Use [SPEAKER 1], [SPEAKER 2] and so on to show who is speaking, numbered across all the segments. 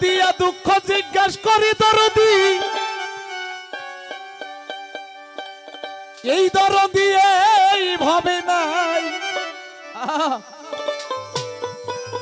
[SPEAKER 1] দিয়া দুঃখ জিজ্ঞাস করি দরদি। এই দরদি এই ভাবে নাই।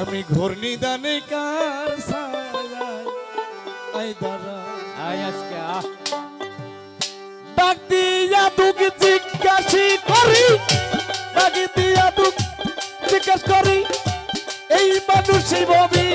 [SPEAKER 1] আমি ঘূর্ণি দানে কার আই দাঁড়া
[SPEAKER 2] আই আজকে
[SPEAKER 1] ডাক দিয়া দুঃখ জিজ্ঞাসি করি। ডাক দিয়া দুঃখ জিজ্ঞাস করি। এই মানুষ ভবি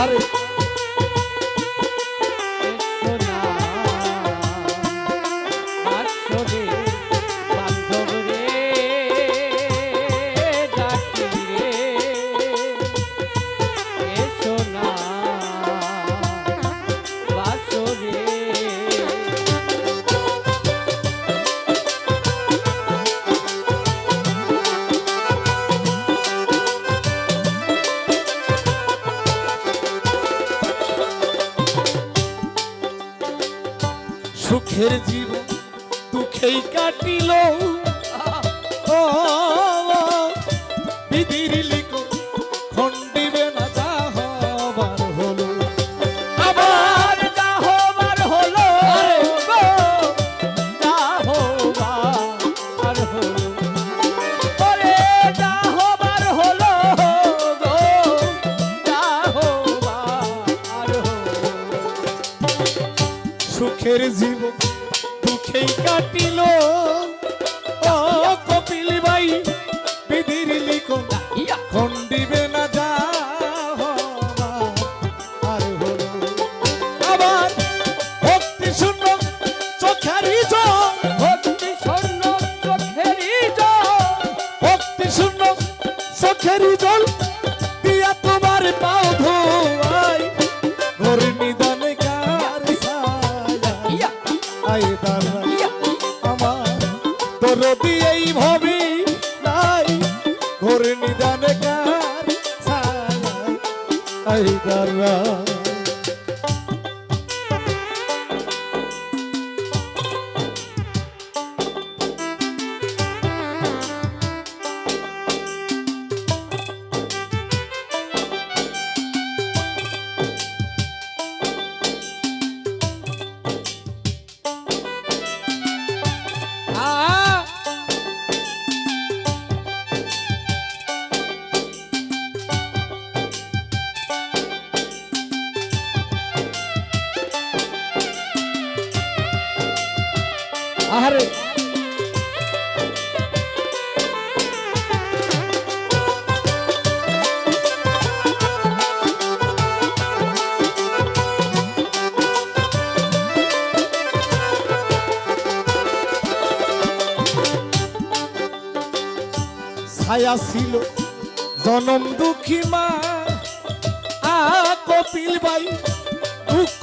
[SPEAKER 1] আরে হাইদারা আহারে। ছায়া ছিল জনম দুঃখী মা। আপিল বাই দুঃখ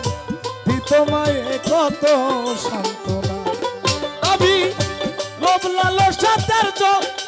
[SPEAKER 1] তোমায় কত সান্ত্বনা। আমি লোভ লালসাতের জন্য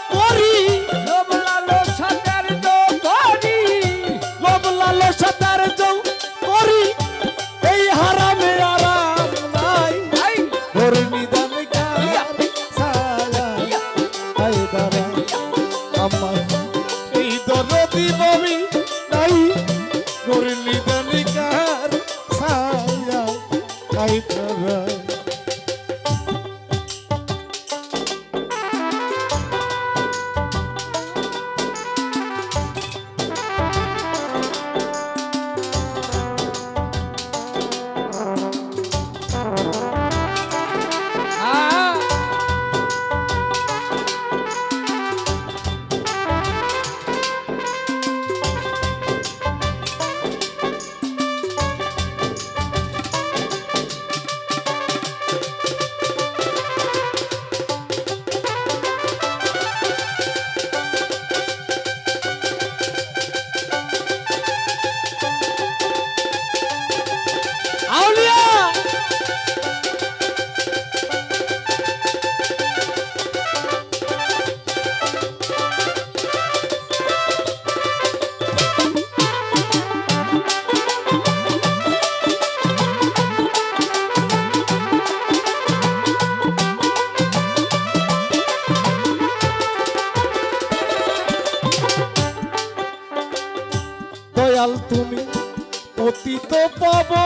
[SPEAKER 1] পাবো।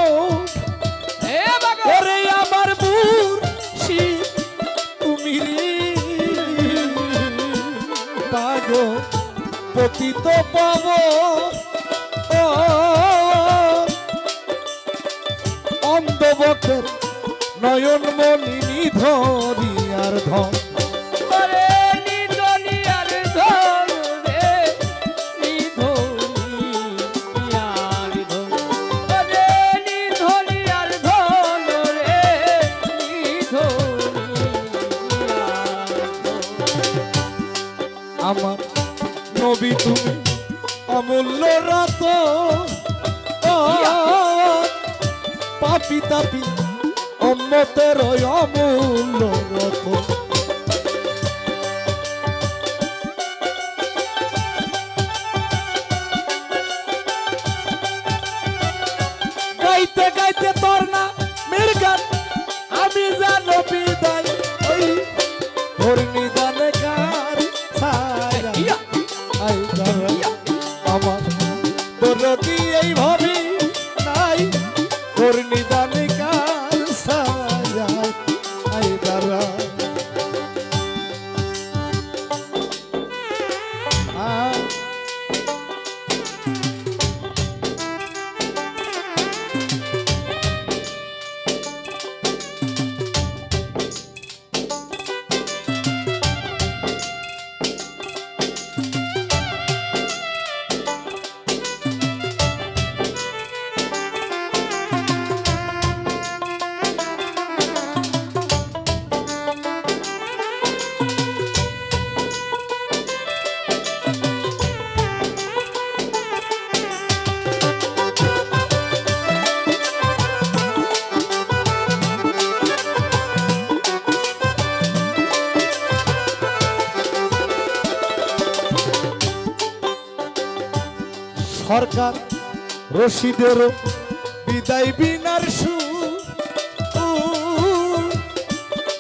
[SPEAKER 2] এ বাগো!
[SPEAKER 1] ওরে আমার তুমি পাগো পতিত পাবো। অন্ধবকের নয়ন মনি নিধরি আর ধন অমূল্য রাত। পাপি তাপি অম্মতের অমূল্য রত গাইতে গাইতে তোর না মের গান আমি জানো বিদায়। ওই ওর সরকার রশিদের বিদায় বিনার সু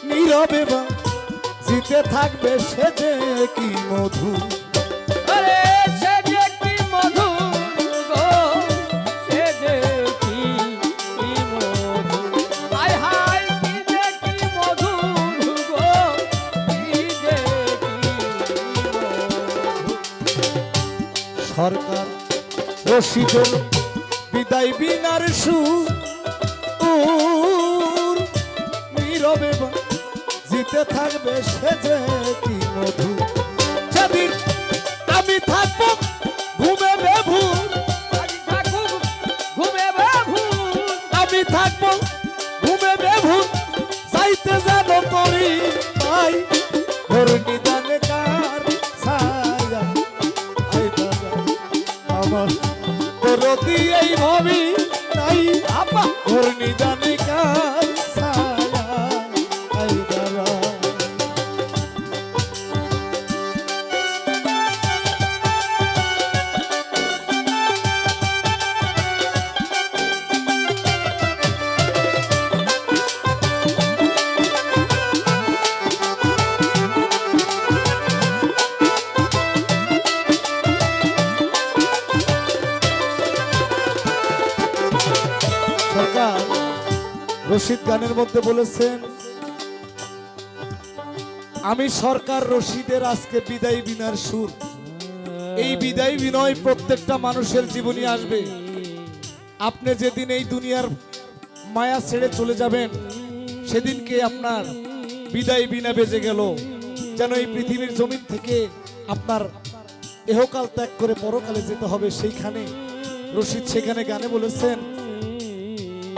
[SPEAKER 1] নীরবে বা জিতে থাকবে সে যে কি মধু রশিদের বিদায় বিনার সু জিতে থাকবে সে যে কি মধু যদি আমি থাকব গানের মধ্যে বলেছেন, আমি সরকার রশিদের আজকে বিদায় বিনার সুর। এই বিদায় বিনয় প্রত্যেকটা মানুষের জীবনে আসবে। আপনি যেদিন এই দুনিয়ার মায়া ছেড়ে চলে যাবেন, সেদিনকে আপনার বিদায় বিনা বেজে গেল। যেন এই পৃথিবীর জমিন থেকে আপনার এহকাল ত্যাগ করে পরকালে যেতে হবে সেইখানে। রশিদ সেখানে গানে বলেছেন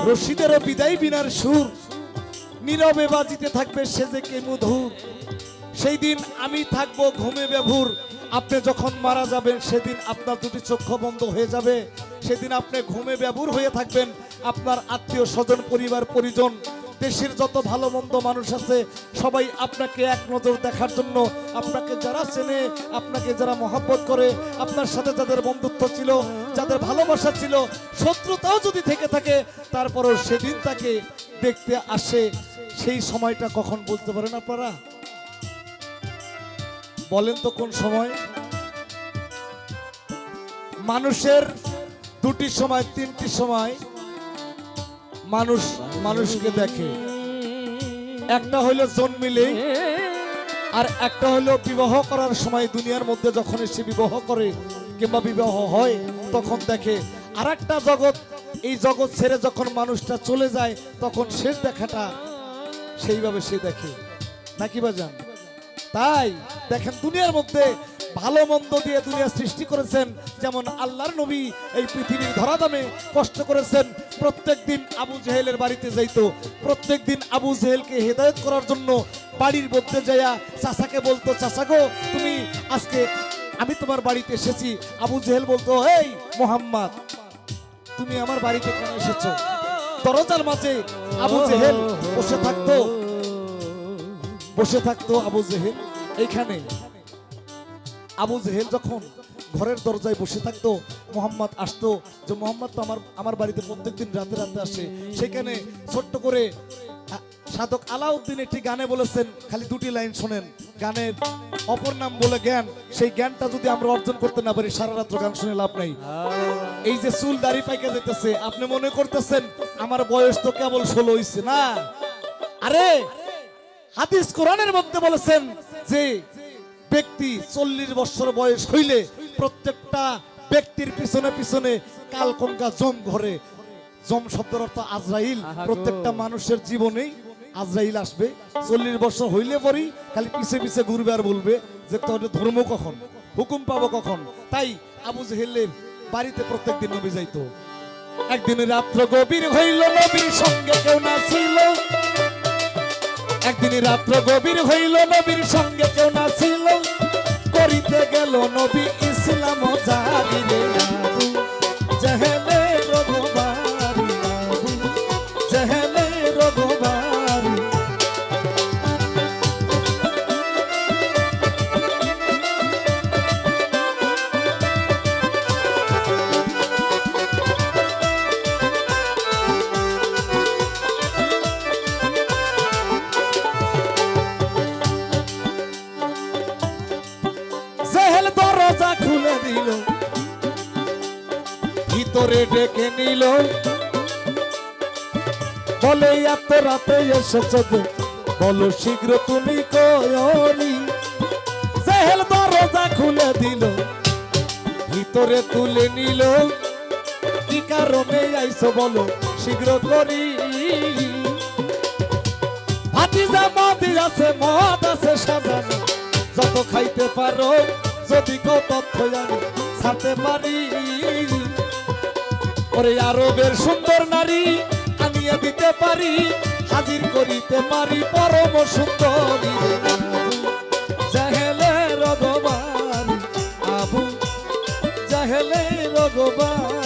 [SPEAKER 1] রশিদেরও বিদায় বিনার সুর। নীরবে বাজিতে থাকবে সে যে কে মধুর। সেই দিন আমি থাকব ঘুমে ব্যভুর আপনি যখন মারা যাবেন, সেদিন আপনার দুটি চক্ষু বন্ধ হয়ে যাবে। সেদিন আপনি ঘুমে ব্যবুর হয়ে থাকবেন। আপনার আত্মীয় স্বজন, পরিবার, পরিজন দেশের যত ভালো মন্দ মানুষ আছে, সবাই আপনাকে এক নজর দেখার জন্য আপনাকে যারা চেনে, আপনাকে যারা মহাব্বত করে, আপনার সাথে যাদের বন্ধুত্ব ছিল, যাদের ভালোবাসা ছিল, শত্রুতাও যদি থেকে থাকে, তারপরও সেদিন তাকে দেখতে আসে। সেই সময়টা কখন বলতে পারেন আপনারা? বলেন তো কোন সময়? মানুষের দুটি সময়, তিনটি সময়। মানুষ, মানুষকে দেখে। একটা হইল জন্মিলে, আর একটা হলো বিবাহ করার সময় দুনিয়ার মধ্যে যখন এসে বিবাহ করে কিংবা বিবাহ হয়, তখন দেখে আর একটা জগৎ। এই জগৎ ছেড়ে যখন মানুষটা চলে যায়, তখন শেষ দেখাটা সেইভাবে সে দেখে। নাকি বাজান? তাই দেখেন, দুনিয়ার মধ্যে ভালো মন্দ দিয়ে দুনিয়া সৃষ্টি করেছেন। যেমন আল্লাহর নবী এই পৃথিবীর ধরাধামে কষ্ট করেছেন। প্রত্যেক দিন আবু জেহেলের বাড়িতে যাইতো। প্রত্যেক দিন আবু জেহেলকে হেদায়ত করার জন্য বাড়ির মধ্যে যাইয়া চাচাকে বলতো, চাচা গো, তুমি আজকে আমি তোমার বাড়িতে এসেছি। আবু জেহেল বলতো, এই মোহাম্মদ, তুমি আমার বাড়িতে কেন এসেছ? দরজার মাঝে আবু জেহেল বসে থাকতো। বসে থাকতো আবু জেহেল। এইখানে আবু জেহেল যখন ঘরের দরজায় বসে থাকতো, মোহাম্মদ আসতো যে, মোহাম্মদ, তো আমার আমার বাড়িতে প্রত্যেকদিন রাতে রাতে আসে। সেখানে ছোট্ট করে সাধক আলাউদ্দিন একটি গানে বলেছেন, খালি দুটি লাইন শোনেন। গানের অপর নাম বলে জ্ঞান, সেই জ্ঞানটা যদি আমরা অর্জন করতে না পারি, সারা রাত্র গান শুনে লাভ নাই। এই যে চুল দাড়ি পাইকে যেতেছে, আপনি মনে করতেছেন, আমার বয়স তো কেবল ষোলো হইছে না? আরে, হাদিস কোরআনের মধ্যে বলেছেন যে ব্যক্তি চল্লিশ বছর বয়স হইলে প্রত্যেকটা ব্যক্তির পিছনে পিছনে কালকঙ্কা জম ঘরে। জম শব্দের অর্থ আজরাইল। প্রত্যেকটা মানুষের জীবনেই আজরাইল আসবে। চল্লিশ বছর হইলে পরেই খালি পিছে পিছে ঘুরবে আর বলবে যে তোর ধর্ম কখন? হুকুম পাবো কখন? তাই আবু জেহেলের বাড়িতে প্রত্যেকদিন নবী যাইতো। একদিন রাত্র গভীর হইল নবীর সঙ্গে কেউ না ছিল। একদিন রাত্র গভীর হইল নবীর সঙ্গে কেউ না ছিল। করিতে গেল নবী ইসলাম জাগিরে দিল। ভিতরে ডেকে নিল। বলে, এত রাতে এসেছ বলো শীঘ্র তুমি কয়নি? জেহেল দরজা খুলে দিল, ভিতরে তুলে নিল। কি কারণে আইছো বলো শীঘ্র করি? ভাতিজা মদ আছে মদ আছে সাজানো, যত খাইতে পারো। যদি সাথে তথ্য আমি ছাড়তে পারি। ওরে আরবের সুন্দর নারী, আনিয়ে দিতে পারি, হাজির করিতে পারি পরম সুন্দরী। জাহেলে রগবান আবু জাহেলে রগবারি